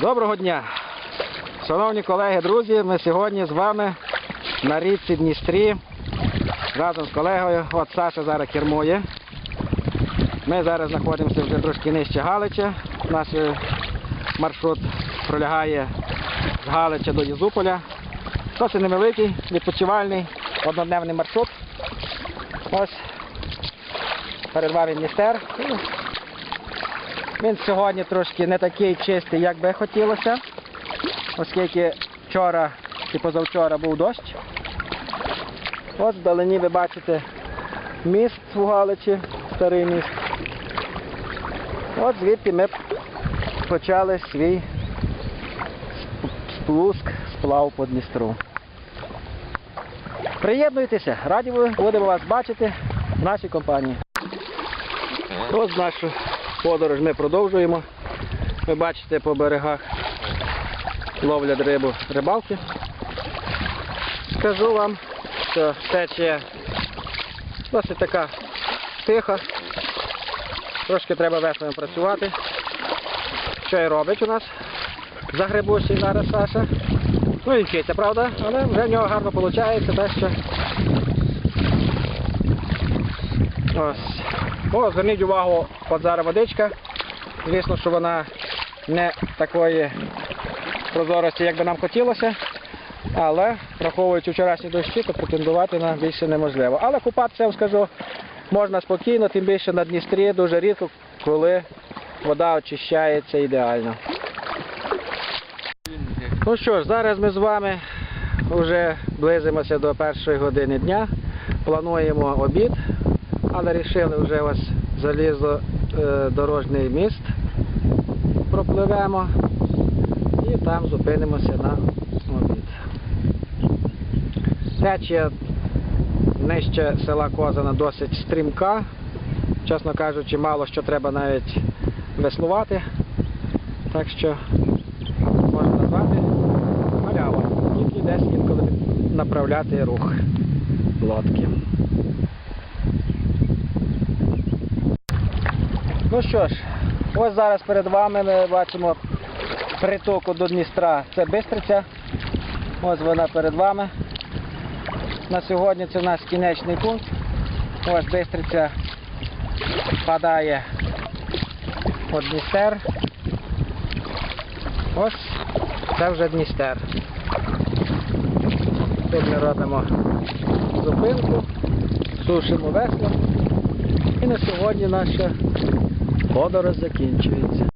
Доброго дня! Шановні колеги, друзі, ми сьогодні з вами на річці Дністрі разом з колегою. От Саша зараз кермує. Ми зараз знаходимося вже трошки нижче Галича. Наш е, маршрут пролягає з Галича до Єзуполя. Досить невеликий, відпочивальний, однодневний маршрут. Ось перед вами Дністер. Він сьогодні трошки не такий чистий, як би хотілося, оскільки вчора і позавчора був дощ. От вдалині ви бачите міст у Галичі, старий міст. От звідти ми почали свій спуск, сплав по Дністру. Приєднуйтеся, раді будемо вас бачити в нашій компанії. Ось нашу подорож ми продовжуємо. Ви бачите по берегах ловлять рибу рибалки. Скажу вам, що течія досить така тиха. Трошки треба весело працювати. Що і робить у нас загребущий зараз Саша. Ну він вчиться, правда, але вже в нього гарно виходить, так що. Ось. О, зверніть увагу, от зараз водичка. Звісно, що вона не такої прозорості, як би нам хотілося. Але, враховуючи вчорашні дощі, то претендувати на більше неможливо. Але купатися, я вам скажу, можна спокійно, тим більше на Дністрі дуже рідко, коли вода очищається ідеально. Ну що ж, зараз ми з вами вже близимося до першої години дня. Плануємо обід, але вирішили вже ось залізо е, дорожній міст. Пропливемо і там зупинимося на обід. Течія нижче села Козана досить стрімка. Чесно кажучи, мало що треба навіть веслувати. Так що можна назвати халява. Тільки десь інколи направляти рух лодки. Ну що ж, ось зараз перед вами ми бачимо притоку до Дністра. Це Бистриця. Ось вона перед вами. На сьогодні це наш кінечний пункт. Ось Бистриця впадає от Дністер. Ось це вже Дністер. Тут ми робимо зупинку, сушимо весла. І на сьогодні наша подорож закінчується.